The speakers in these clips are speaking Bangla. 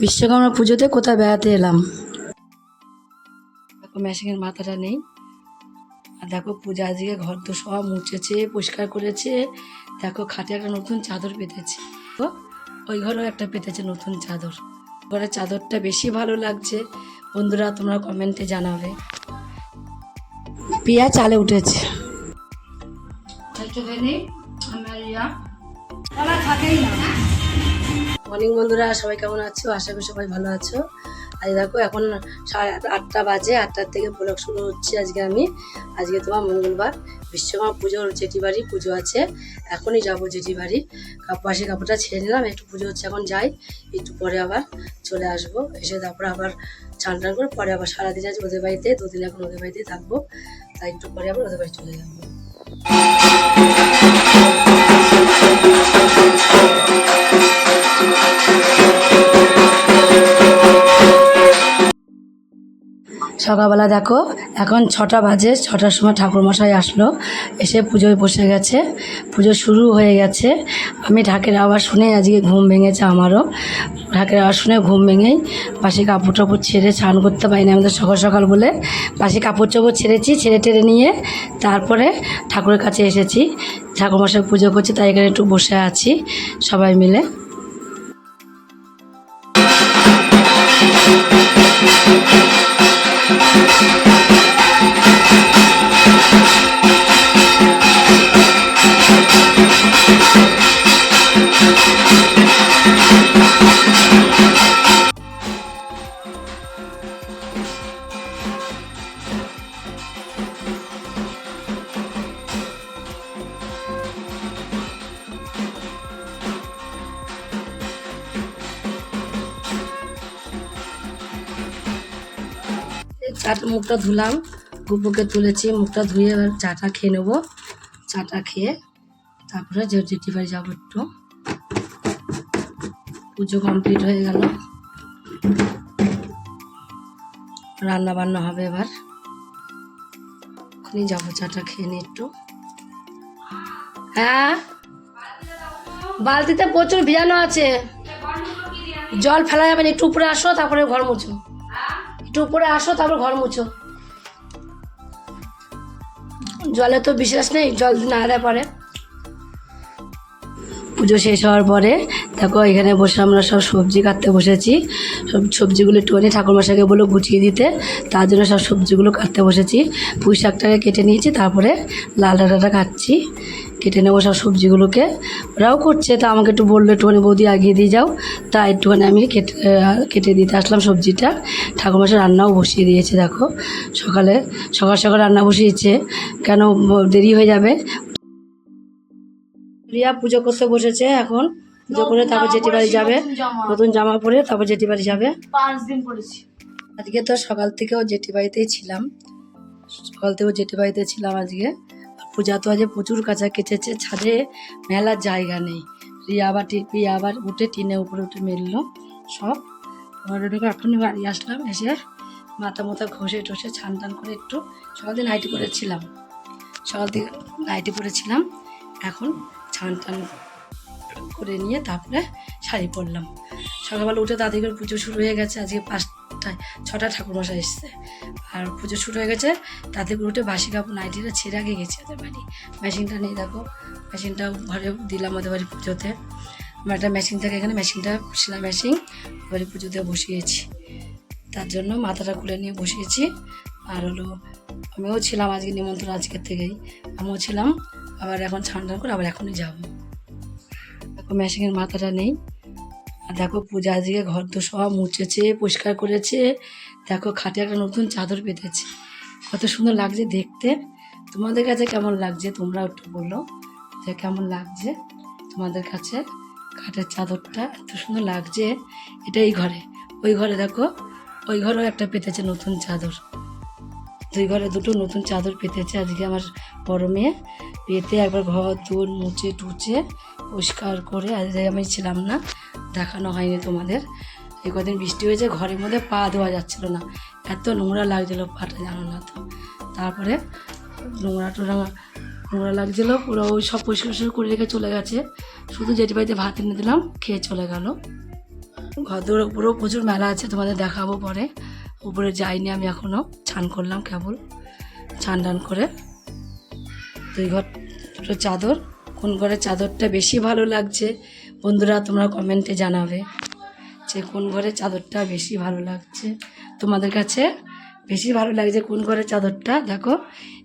বিশ্বকর্মা পুজোতে কোথায় বেড়াতে এলাম? দেখো মেশিনের মাথাটা নেই। আর দেখো পূজা আজকে ঘর তো সব মুছেছে পরিষ্কার করেছে। দেখো খাটে একটা নতুন চাদর পেতেছে। তো ওই ঘরেও একটা পেতেছে নতুন চাদর। ঘরের চাদরটা বেশি ভালো লাগছে। বন্ধুরা তোমরা কমেন্টে জানাবে। পিয়া চালে উঠেছে। মর্নিং বন্ধুরা, সবাই কেমন আছো? আশা করি সবাই ভালো আছো। আজ দেখো, এখন সাড়ে আটটা বাজে, আটটার থেকে ব্লগ শুরু হচ্ছে আজকে আমি। আজকে তোমার মঙ্গলবার, বিশ্বকর্মা পুজোর জেঠি বাড়ি পুজো আছে। এখনই যাব জেঠি বাড়ি পাশে কাপড়টা ছেড়ে নিলাম, একটু পুজো হচ্ছে, এখন যাই। একটু পরে আবার চলে আসব। এসে তারপরে আবার চান টান করে পরে আবার সারাদিন আজ ওদের বাড়িতে, দুদিন এখন ওদের বাড়িতে থাকব। তাই একটু পরে আবার ওদের বাড়ি চলে যাব। সকালবেলা দেখো, এখন ছটা বাজে, ছটার সময় ঠাকুরমশাই আসলো, এসে পুজোয় বসে গেছে। পুজো শুরু হয়ে গেছে। আমি ঢাকের আওয়াজ শুনে আজকে ঘুম ভেঙেছে আমারও। ঢাকের আওয়াজ শুনে ঘুম ভেঙেই পাশে কাপড় টাপড় ছেড়ে স্নান করতে পারিনি আমাদের সকাল সকাল বলে। পাশে কাপড় চাপড় ছেড়েছি, ছেড়ে টেড়ে নিয়ে তারপরে ঠাকুরের কাছে এসেছি। ঠাকুরমশাই পুজো করছি, তাই এখানে একটু বসে আছি সবাই মিলে। you চাটা মুখটা ধুলাম, গুপুকে তুলেছি, মুখটা ধুয়ে এবার চাটা খেয়ে নেব। চাটা খেয়ে তারপরে যে জেঠি বাড়ি যাব একটু। পুজো কমপ্লিট হয়ে গেল। রান্না বান্না হবে এবার। ওখানেই যাব চাটা খেয়ে নিই একটু। হ্যাঁ? বালতিতে প্রচুর ভিজানো আছে। জল ফেলা যাবে না, একটু উপরে আসো, তারপরে ঘর মুছো একটু উপরে আসো তারপর ঘর মুছো। জলে তো বিশ্বাস নেই জল না দেয় পরে। পুজো শেষ হওয়ার পরে, দেখো এখানে বসে আমরা সব সবজি কাটতে বসেছি। সব সবজিগুলো একটুখানি ঠাকুরমশাইকে বলে গুছিয়ে দিতে, তার জন্য সব সবজিগুলো কাটতে বসেছি। পুঁই শাকটাকে কেটে নিয়েছি, তারপরে লাল ডাঁটাটা কাটছি। কেটে নেব সব সবজিগুলোকে। ওরাও করছে, তা আমাকে একটু বলল, একটুখানি বৌদি আগিয়ে দিয়ে যাও। তা একটুখানি আমি কেটে কেটে দিতে আসলাম সবজিটা। ঠাকুরমশাই রান্নাও বসিয়ে দিয়েছে, দেখো। সকালে সকাল সকাল রান্না বসিয়েছে, কেন দেরি হয়ে যাবে? রিয়া পুজো করতে বসেছে এখন। পুজো করে তারপর জেঠি বাড়ি যাবে। নতুন জামা। পরে তারপর জেঠি বাড়ি যাবে। পাঁচ দিন পরেছি। আজকে তো সকাল থেকেও জেঠি বাড়িতেই ছিলাম। সকাল থেকেও জেঠি বাড়িতে ছিলাম আজকে। পূজা তো আজকে প্রচুর কাঁচা কেচেছে ছাদে মেলার জায়গা নেই। রিয়া আবার টি- রিয়া আবার উঠে টিনের উপরে উঠে মেললো সব। এবার ওটাকে এখনই বাড়ি আসলাম এসে মাথা মাথা ঘষে টষে ছান টান করে একটু সকাল দিন নাইটি পরেছিলাম সকাল থেকে নাইটি পরেছিলাম এখন ছান টান করে নিয়ে তারপরে শাড়ি পরলাম। সকালবেলা উঠে করে পুজো শুরু হয়ে গেছে, আজকে পাঁচটায়, ছটা ঠাকুরমশাই এসছে। আর পুজো শুরু হয়ে গেছে তাতে করে উঠে বাসি কাপড় নাইটিটা ছেড়ে আগে গেছে ওদের বাড়ি। মেশিনটা নেই দেখো মেশিনটা ঘরে দিলাম ওদের বাড়ি পুজোতে। আমার একটা মেশিন থাকে এখানে মেশিনটা সেলাই মেশিন বাড়ি পুজোতে বসিয়েছি। তার জন্য মাথাটা খুলে নিয়ে বসিয়েছি। আর হলো, আমিও ছিলাম আজকে নিমন্ত্রণ আজকের থেকেই। আমিও ছিলাম আবার এখন ঠান্ডা করে আবার এখনই যাব। দেখো মেশিনের মাথাটা নেই। আর দেখো পূজা আজকে ঘর তো সব মুছেছে, পরিষ্কার করেছে। দেখো খাটে একটা নতুন চাদর পেতেছে কত সুন্দর লাগছে দেখতে। তোমাদের কাছে কেমন লাগছে তোমরা একটু বলো। যে কেমন লাগছে তোমাদের কাছে খাটের চাদরটা? এত সুন্দর লাগছে। এটা এই ঘরে। ওই ঘরে দেখো, ওই ঘরেও একটা পেতেছে নতুন চাদর। দুই ঘরে দুটো নতুন চাদর পেতেছে আজকে আমার বড় মেয়ে। পেতে একবার ঘর দোর মুছে টুচে পরিষ্কার করে। আজকে আমি ছিলাম না, দেখানো হয়নি তোমাদের। এই কদিন বৃষ্টি হয়েছে, ঘরের মধ্যে পা দেওয়া যাচ্ছিল না। এত নোংরা লাগছিল পাটা, জানো না তো। তারপরে নোংরা টোংরা নোংরা লাগছিল, পুরো ওই সব পরিষ্কার টরিষ্কার করে রেখে চলে গেছে। শুধু জেঠি বাড়িতে ভাত এনে দিলাম, খেয়ে চলে গেল। ঘরদোর পুরো প্রচুর মেলা আছে, তোমাদের দেখাবো পরে। উপরে যাইনি আমি এখনও চান করলাম কেবল। চান টান করে দুই ঘর দুটো চাদর। কোন ঘরের চাদরটা বেশি ভালো লাগছে বন্ধুরা তোমরা কমেন্টে জানাবে যে কোন ঘরের চাদরটা বেশি ভালো লাগছে। তোমাদের কাছে বেশি ভালো লাগছে কোন ঘরের চাদরটা? দেখো,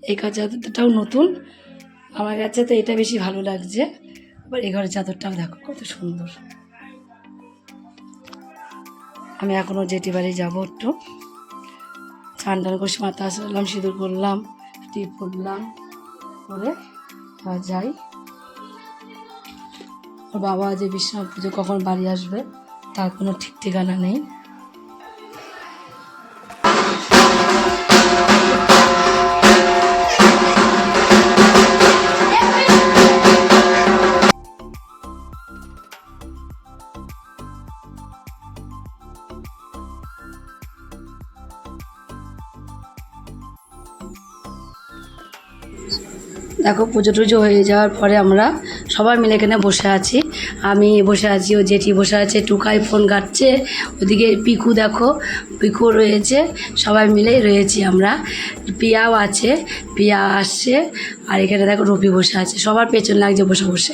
এই ঘর চাদরটাও নতুন। আমার কাছে তো এটা বেশি ভালো লাগছে। আবার এই ঘরের চাদরটাও দেখো কত সুন্দর। আমি এখনও যেটি বাড়ি যাব একটু। চান টান করে মাথা আসলাম সিঁদুর করলাম টিপ করলাম করে যাই। ওর বাবা যে বিশ্বনাথ পুজো কখন বাড়ি আসবে, তার কোনো ঠিক ঠিকানা নেই। দেখো পুজো টুজো হয়ে যাওয়ার পরে আমরা সবাই মিলে এখানে বসে আছি। আমি বসে আছি, ও জেঠি বসে আছে, টুকাই ফোন ঘাটছে, ওদিকে পিকু দেখো পিকু রয়েছে, সবাই মিলেই রয়েছি আমরা। পিয়াও আছে, পিয়া আসছে, আর এখানে দেখো রবি বসে আছে। সবার পেছন লাগছে বসে বসে।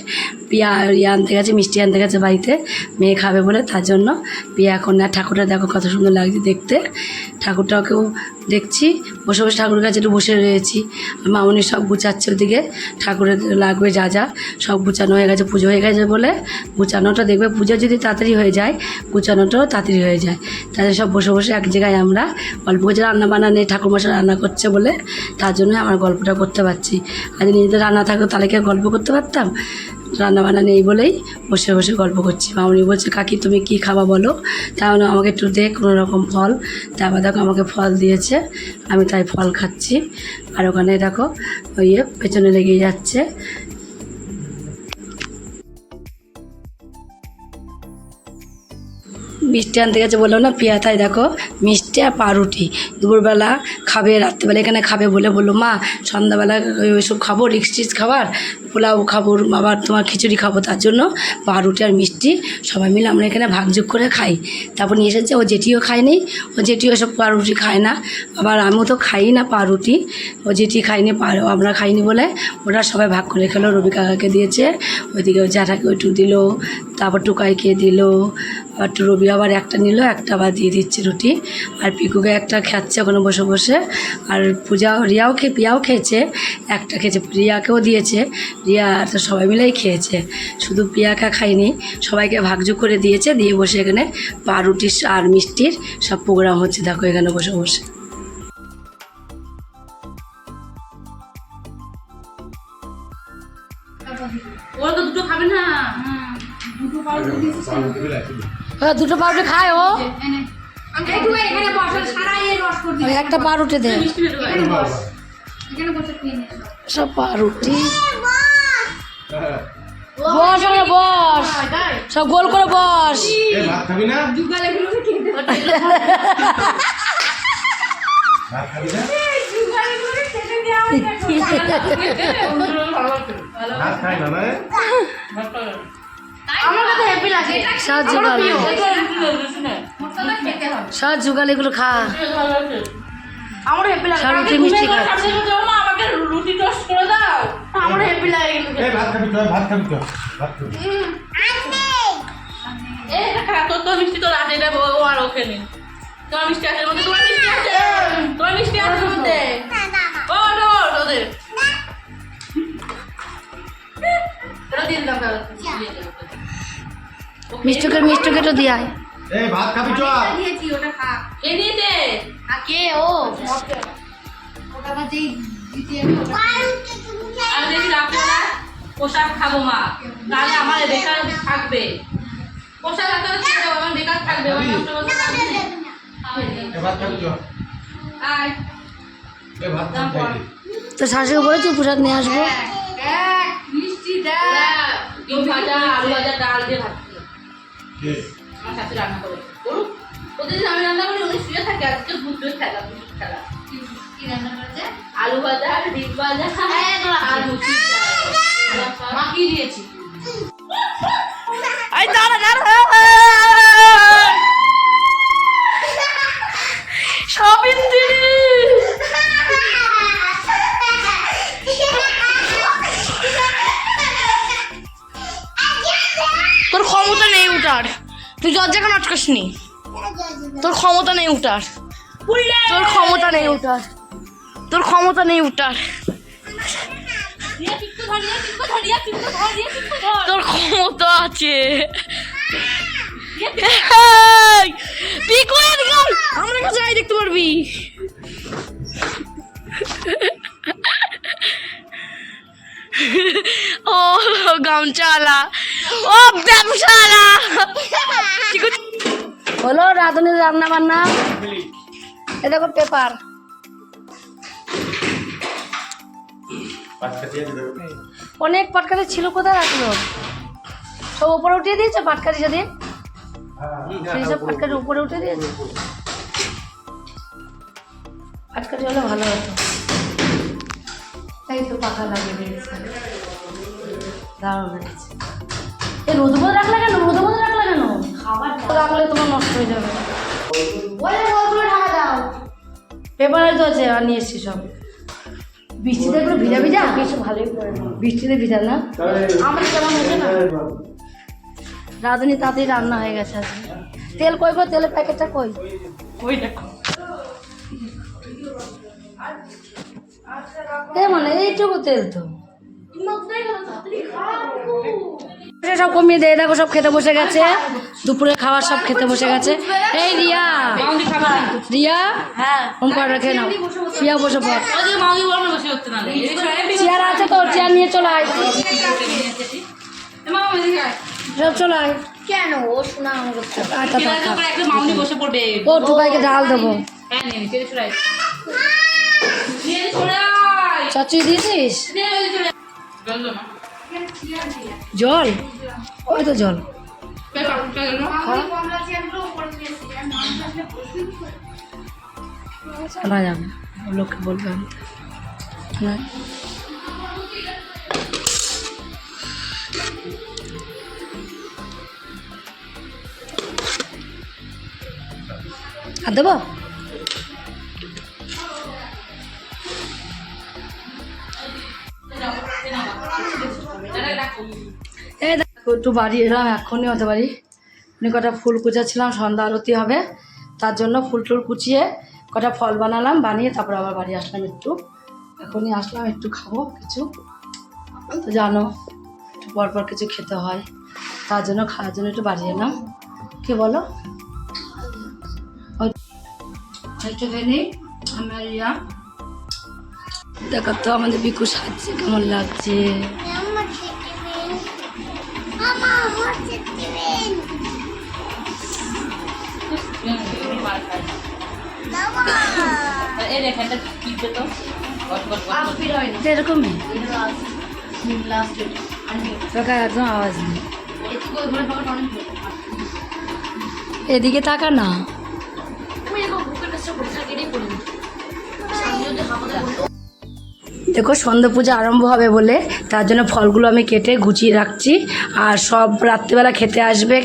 পিয়া ইয়ে আনতে গেছে, মিষ্টি আনতে গেছে বাড়িতে, মেয়ে খাবে বলে তার জন্য। পিয়া এখন না ঠাকুরটা দেখো কত সুন্দর লাগছে দেখতে। ঠাকুরটাকেও দেখছি, বসে বসে ঠাকুরের কাছে একটু বসে রয়েছি। মামনি সব গুছাচ্ছে ওদিকে, ঠাকুরের লাগবে যা যা, সব গুছানো হয়ে গেছে, পুজো হয়ে গেছে বলে। গুছানোটা দেখবে, পুজো যদি তাড়াতাড়ি হয়ে যায়, গুছানোটাও তাড়াতাড়ি হয়ে যায়। তাহলে সব বসে বসে এক জায়গায় আমরা গল্প করছি, রান্না বান্না নেই ঠাকুরমশাই রান্না করছে বলে, তার জন্য আমার গল্পটা করতে পারছি। আর নিজেদের রান্না থাকতো তাহলে কি গল্প করতে পারতাম? রান্না বান্না নেই বলেই বসে বসে গল্প করছি। মামনি বলছে, কাকি, তুমি কি খাবা বলো? তাহলে আমাকে একটু দে, কোনো রকম ফল। তারপর দেখো আমাকে ফল দিয়েছে, আমি তাই ফল খাচ্ছি। আর ওখানে দেখো ইয়ে পেছনে লেগে যাচ্ছে। মিষ্টি আনতে গেছে বললাম না পিয়াথায় দেখো, মিষ্টি আর পাউরুটি। দুপুরবেলা খাবে, রাত্রিবেলা এখানে খাবে বলে বলল, মা, সন্ধ্যাবেলা ওই- ওইসব খাব রিক্স টিক্স খাবার? পোলাও খাব, আবার তোমার খিচুড়ি খাব, তার জন্য পাউরুটি আর মিষ্টি সবাই মিলে আমরা এখানে ভাগযোগ করে খাই। তারপর নিয়ে এসেছে, ও জেঠিও খায়নি, ও জেঠিও সব পাউরুটি খায় না, আবার আমিও তো খাই না পাউরুটি ও জেঠি খাইনি আমরা খাইনি বলে ওরা সবাই ভাগ করে খেলো, রবি কাকাকে দিয়েছে, ওইদিকে ওই জ্যাঠাকে ওইটু দিল, তারপর টুকাইকে দিল, আবার রবি আবার একটা নিল, একটা আবার দিয়ে দিচ্ছে রুটি, আর পিকুকে একটা খাচ্ছে ওখানে বসে বসে, আর পূজা রিয়াও খেয়ে পিয়াও খেয়েছে, একটা খেয়েছে রিয়াকেও দিয়েছে রিয়া তো সবাই মিলেই খেয়েছে। শুধু পিয়াকা খাইনি সবাইকে ভাগযোগ করে দিয়েছে দিয়ে বসে এখানে পাউরুটির আর মিষ্টির সব প্রোগ্রাম হচ্ছে। দেখো এখানে বসে বসে। ওরা দুটো খাবে না। হ্যাঁ, দুটো পাউরুটি খায় ও। একটু পাউরুটি দে। সব পাউরুটি। বস ওখানে বস। সব গোল করে বস। খাবি না? যুগালে গুলো খেতে ভাত খাবি না? যুগালে গুলো খেতে দেওয়া ভাত খাই না না? আমার কাছে হ্যাপি লাগে। সব জোগাড় মশলা খেতে হবে। সব জোগাড় এগুলো খা। আমার হ্যাপি লাগে। রুটি মিষ্টি খাচ্ছে আমাকে রুটি টোস্ট করে দাও। আমার হ্যাপি লাগে কিন্তু এ ভাত খাবি তো ভাত খাবি তো ভাত খাবি। এ খা তোর তো মিষ্টি তোর আছে এটা ও আর ওকে নেই। তোমার মিষ্টি আছে মধ্যে তোমার মিষ্টি আছে? তোমার মিষ্টি আছে মধ্যে? ও নো ওদের। মিষ্টুকে মিষ্টুকে তো দিয়ায় এ ভাত খাবি তো দিয়েছি ওটা খা। কে দিয়েছে আর কে ও ওটা আবার যেই দিতে আমি দেখি রাত্রেবেলা পোশাক খাব মা তাহলে আমার বেকার থাকবে। পোশাক আমার বেকার থাকবে আমার নষ্ট করতে তো? শাশুড়ি বলেছি পোশাক নিয়ে আসব। মিষ্টি দেখ। ভাজা আলু ভাজা ডাল দিয়ে ভাত আমার শাশু রান্না করে করুক প্রতিদিন আমি রান্না করি উনি শুয়ে থাকে আজকে ভুতুর খেলা খেলা। আলু ভাজা ডিম ভাজা আলু মাখিয়ে দিয়েছি? হ্যাঁ, হ্যাঁ, হ্যাঁ, তোর ক্ষমতা নেই উঠার তুই দরজাকে নটকাস নি তোর ক্ষমতা নেই উঠার তোর ক্ষমতা নেই উঠার তোর ক্ষমতা আছে। এই, পিকু এদিকে আয়। আমার কাছে আয় দেখতে পারবি। ও গামচালা ও ব্যবসালা হলো রাঁধুনির রান্না বান্না এ দেখো পেপার। অনেক পাটকারি ছিল কোথায় রাখল? সব উপরে উঠিয়ে দিয়েছে পাটকারি সেদিন? সেই সব পাটকারি উপরে উঠে দিয়েছে? পাটকারি হলে ভালো হতো। এই তো পাখা দিয়েছে দারুণ হয়েছে এই রোদ রাখলে কেন? রোদ খাবার রাখলে তোমার নষ্ট হয়ে যাবে। ওই বলগুলো ঢাকা দাও। পেপারে তো আছে আর নিয়ে এসছি সব। বৃষ্টিতে একটু ভিজা ভিজা? বেশ ভালোই করে বৃষ্টিতে ভিজা না? আমার কেমন হয়েছে না? রাঁধুনি তাড়াতাড়ি রান্না হয়ে গেছে আজকে তেল কই গো? তেলের প্যাকেটটা কই? ওই দেখো। এ মানে এইটুকু তেল তো। সব কমিয়ে দেয় দেখো সব খেতে বসে গেছে। দুপুরে খাবার সব খেতে বসে গেছে। এই রিয়া রিয়া হ্যাঁ ওম রেখে নাও। রিয়া বসে পড়। চেয়ার আছে তো চেয়ার নিয়ে চলে আয়। সব চলে আয়। কেন? ও শোনা আচ্ছা বসে পড়বে। ও টুকাইকে দেবো। হ্যাঁ চাচুই দিয়েছিস? জল? ওই তো জল। গেল যাবে। লোককে বলবে না আর দেবো? এই দেখো, একটু বাড়ি এলাম এখনই হতে পারি। এমনি কটা ফুল কুচাচ্ছিলাম, সন্ধ্যা আরতি হবে। তার জন্য ফুল টুল কুচিয়ে কটা ফল বানালাম, বানিয়ে তারপর আবার বাড়ি আসলাম একটু। এখনই আসলাম, একটু খাব কিছু। তো জানো, একটু পর পর কিছু খেতে হয়। তার জন্য খাওয়ার জন্য একটু বাড়ি এলাম। কি বলো? একটুখানি দেখো তো, আমাদের বিকু সাজছে, কেমন লাগছে। একদম আওয়াজ নেই এদিকে তাকা না। দেখো সন্ধ্যা পূজা আরম্ভ হবে বলে তার জন্য ফলগুলো আমি কেটে গুছিয়ে রাখছি। আর সব রাত্রিবেলা খেতে আসবে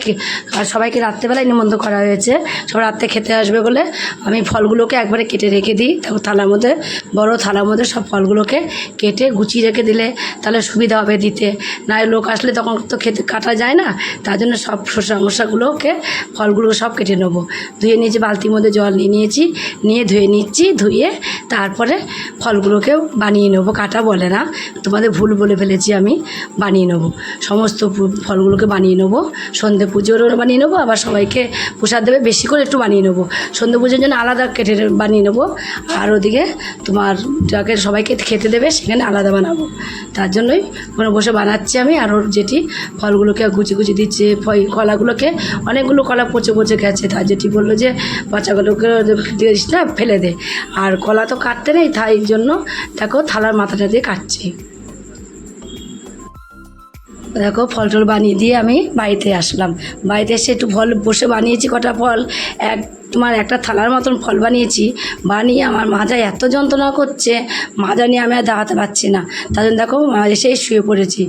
আর সবাইকে রাত্রেবেলায় নিমন্ত্রণ করা হয়েছে। সব রাত্রে খেতে আসবে বলে আমি ফলগুলোকে একবারে কেটে রেখে দিই। তারপর থালার মধ্যে, বড় থালার মধ্যে সব ফলগুলোকে কেটে গুছিয়ে রেখে দিলে তাহলে সুবিধা হবে দিতে। না লোক আসলে তখন তো খেতে কাটা যায় না। তার জন্য সব শসা মশাগুলোকে, ফলগুলো সব কেটে নেব। ধুয়ে নিয়েছি, বালতির মধ্যে জল নিয়ে নিয়েছি, নিয়ে ধুয়ে নিচ্ছি, ধুয়ে তারপরে ফলগুলোকেও বানিয়ে নেব। কাটা বলে না। তোমাদের ভুল বলে ফেলেছি আমি, বানিয়ে নেব। সমস্ত ফলগুলোকে বানিয়ে নেব। সন্ধে পুজোরও বানিয়ে নেব, আবার সবাইকে প্রসাদ দেবে, বেশি করে একটু বানিয়ে নেব। সন্ধে পুজোর জন্য আলাদা কেটে বানিয়ে নেব। আর ওদিকে তোমার যাকে সবাইকে খেতে দেবে, সেখানে আলাদা বানাবো। তার জন্যই ওখানে বসে বানাচ্ছি আমি, আর ওর যেটি ফলগুলোকে গুছি গুছি দিচ্ছে কলাগুলোকে। অনেকগুলো কলা পচে পচে গেছে। তার যেটি বলল যে পচাগুলোকে দিস না, ফেলে দে। আর কলা তো কাটতে নেই, তাই জন্য দেখো থালার মাথাটা দিয়ে কাটছি। দেখো ফল টল বানিয়ে দিয়ে আমি বাড়িতে আসলাম। বাড়িতে এসে একটু ফল বসে বানিয়েছি কটা ফল। এক, তোমার একটা থালার মতন ফল বানিয়েছি। বানিয়ে আমার মাজা এত যন্ত্রণা করছে মাজা নিয়ে আমি আর দাঁড়াতে পারছি না। তার জন্য দেখো এসেই শুয়ে পড়েছি।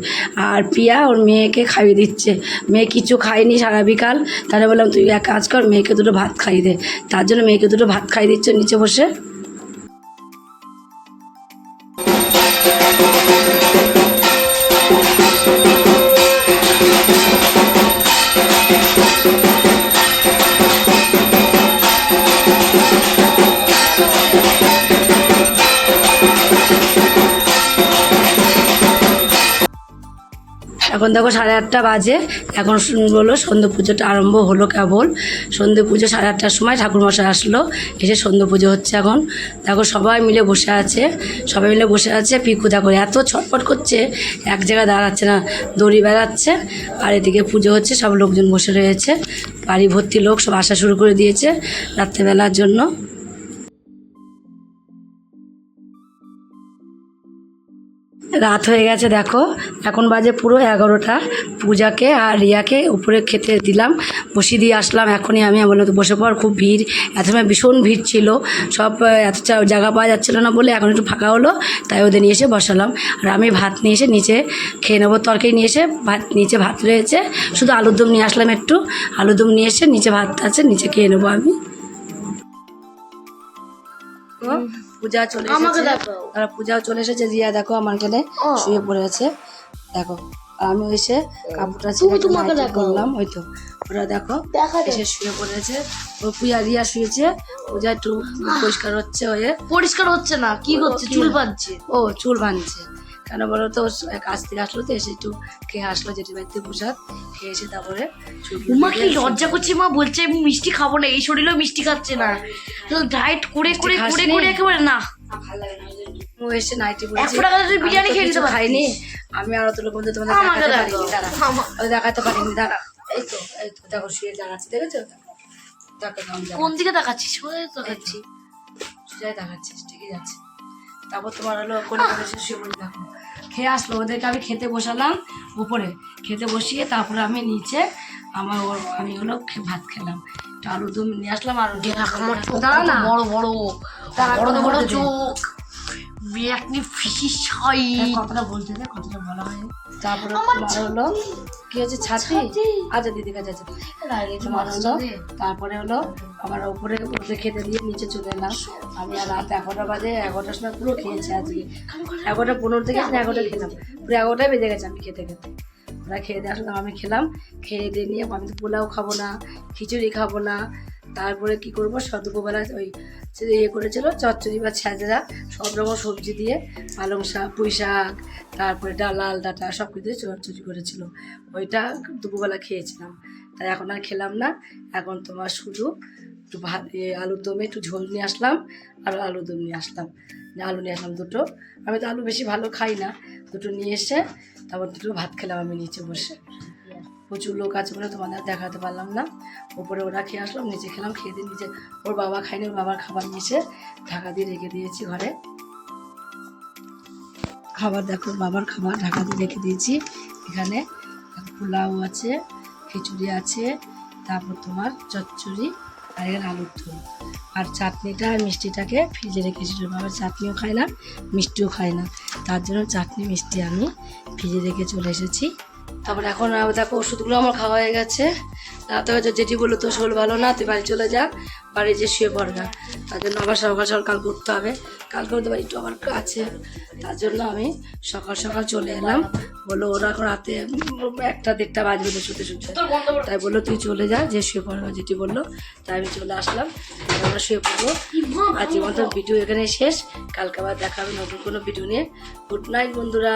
আর পিয়া ওর মেয়েকে খাইয়ে দিচ্ছে। মেয়ে কিছু খায়নি সারা বিকাল। তাহলে বললাম, তুই এক কাজ কর, মেয়েকে দুটো ভাত খাইয়ে দে। তার জন্য মেয়েকে দুটো ভাত খাইয়ে দিচ্ছে নিচে বসে। এখন দেখো সাড়ে আটটা বাজে। এখন হলো সন্ধ্যে পুজোটা আরম্ভ হলো কেবল। সন্ধ্যে পুজো সাড়ে আটটার সময় ঠাকুরমশাই আসলো। এসে সন্ধ্যে পুজো হচ্ছে এখন। দেখো সবাই মিলে বসে আছে। সবাই মিলে বসে আছে। পিকু দেখো এত ছটপট করছে। এক জায়গায় দাঁড়াচ্ছে না, দড়ি বেড়াচ্ছে আর এদিকে পুজো হচ্ছে, সব লোকজন বসে রয়েছে। বাড়ি ভর্তি লোক সব আসা শুরু করে দিয়েছে রাত্রেবেলার জন্য। রাত হয়ে গেছে, দেখো। এখন বাজে পুরো এগারোটা। পূজাকে আর রিয়াকে উপরে খেতে দিলাম। বসিয়ে দিয়ে আসলাম। এখনই আমি বললাম, তো বসে পর খুব ভিড়। এত সময় ভীষণ ভিড় ছিল। সব এত জায়গা পাওয়া যাচ্ছিল না বলে এখন একটু ফাঁকা হলো। তাই ওদের নিয়ে এসে বসালাম। আর আমি ভাত নিয়ে এসে নিচে খেয়ে নেব। তরকারি নিয়ে এসে ভাত, নিচে ভাত রয়েছে। শুধু আলুর দম নিয়ে আসলাম একটু। আলুর দম নিয়ে এসে নিচে ভাত আছে, নিচে খেয়ে নেব আমি। পূজা চলে এসেছে। আর পূজাও চলে এসেছে রিয়া দেখো আমার এখানে শুয়ে পড়ে আছে। দেখো আমি এসে কাপড়টা ছেড়ে তোমাকে দেখলাম করলাম ওই তো। ওরা দেখো এসে শুয়ে পড়েছে ও পূজা রিয়া শুয়েছে পূজা একটু পরিষ্কার হচ্ছে হয়ে। পরিষ্কার হচ্ছে না কি হচ্ছে? চুল বাঁধছে। ও চুল বাঁধছে। কেন বলো তো? ও কাজ থেকে আসলো তো এসে একটু খেয়ে আসলো যেটি বাড়িতে প্রসাদ খেয়ে এসে তারপরে উমা কি লজ্জা করছে মা বলছে আমি মিষ্টি খাব না এই শরীরেও মিষ্টি খাচ্ছে না। ডায়েট করে করে করে করে একেবারে না। ও এসে নাইটি পরেছে একশো টাকা দিয়ে বিরিয়ানি খেয়ে নিতে খাইনি। আমি আর অত লোক তোমাদের আমাকে দেখাতে পারিনি দাঁড়া। দেখাতে পারিনি দাঁড়া। এই তো এই তো দেখো শুয়ে দাঁড়াচ্ছি দেখেছ? কোন দিকে দেখাচ্ছিস দেখাচ্ছি সোজাই দেখাচ্ছিস ঠিকই যাচ্ছে। তারপর তোমার হলো কোনো করে শুয়ে পড়ে দেখো। খেয়ে আসলো ওদেরকে আমি খেতে বসালাম উপরে। খেতে বসিয়ে তারপরে আমি নিচে আমার ওর- আমি হলো ভাত খেলাম। আলু দম নিয়ে আসলাম আর বড় বড় বড় বড় চোখ। বিরাটনি ফিসি ছাই কথাটা বলতে দে কথাটা বলা হয়। তারপরে হলো কি হচ্ছে ছাতি? আচ্ছা দিদি কাছে আছে। তোমার হলো তারপরে হলো আমার উপরে উপরে খেতে দিয়ে নিচে চলে এলাম। আমি আর রাত এগারোটা বাজে এগারোটার সময় পুরো খেয়েছি আজকে। এগারোটা পনেরো থেকে আমি এগারোটা খেলাম পুরো এগারোটায় বেজে গেছে আমি খেতে খেতে। ওরা খেয়ে দিয়ে আসলাম, আমি খেলাম। খেয়ে দিয়ে নিয়ে আমি তো পোলাও খাব না, খিচুড়ি খাব না। তারপরে কি করব? সব ওই ইয়ে করেছিল, চচ্চড়ি বা ছ্যাঁচড়া সব রকম সবজি দিয়ে পালং শাক, পুঁই শাক, তারপরে ডাল, লাল ডাটা সব কিছু দিয়ে চচ্চড়ি করেছিল। ওইটা দুপুরবেলা খেয়েছিলাম। তাই এখন আর খেলাম না। এখন তোমার শুধু একটু ভাত আলুর দমে একটু ঝোল নিয়ে আসলাম, আর আলুর দম নিয়ে আসলাম। আলু নিয়ে আসলাম দুটো। আমি তো আলু বেশি ভালো খাই না। দুটো নিয়ে এসে তারপর দুটো ভাত খেলাম আমি নিচে বসে। প্রচুর লোক আছে বলে তোমাদের দেখাতে পারলাম না। ওপরে ওরা খেয়ে আসলাম, নিচে খেলাম, খেয়ে দিয়ে নিচে ওর বাবা খায়নি, ওর বাবার খাবার নিয়ে এসে ঢাকা দিয়ে রেখে দিয়েছি ঘরে। খাবার দেখো বাবার খাবার ঢাকা দিয়ে রেখে দিয়েছি। এখানে পোলাও আছে, খিচুড়ি আছে, তারপর তোমার চচ্চড়ি। আর এখানে আলুর দম আর চাটনিটা আর মিষ্টিটাকে ফ্রিজে রেখেছি। বাবা চাটনিও খায় না, মিষ্টিও খায় না। তার জন্য চাটনি, মিষ্টি আমি ফ্রিজে রেখে চলে এসেছি। তারপর এখন দেখো, ওষুধগুলো আমার খাওয়া হয়ে গেছে। রাতে হয়তো যেটি বলল তো শোল ভালো না তুই বাড়ি চলে যা বাড়ি যে শুয়ে পড়গা তার জন্য আবার সকাল সকাল করতে হবে। কাল করতে পারি একটু আমার আছে। তার জন্য আমি সকাল সকাল চলে এলাম। বলল ওরা এখন রাতে একটা দেড়টা বাজবে তো শুতে শুতে। তাই বলল তুই চলে যা যে শুয়ে পড়বে যেটি বলল। তাই আমি চলে আসলাম। আমরা শুয়ে পড়ব। আজকের মতো ভিডিও এখানে শেষ। কালকে আবার দেখা হবে নতুন কোনো ভিডিও নিয়ে। গুড নাইট বন্ধুরা।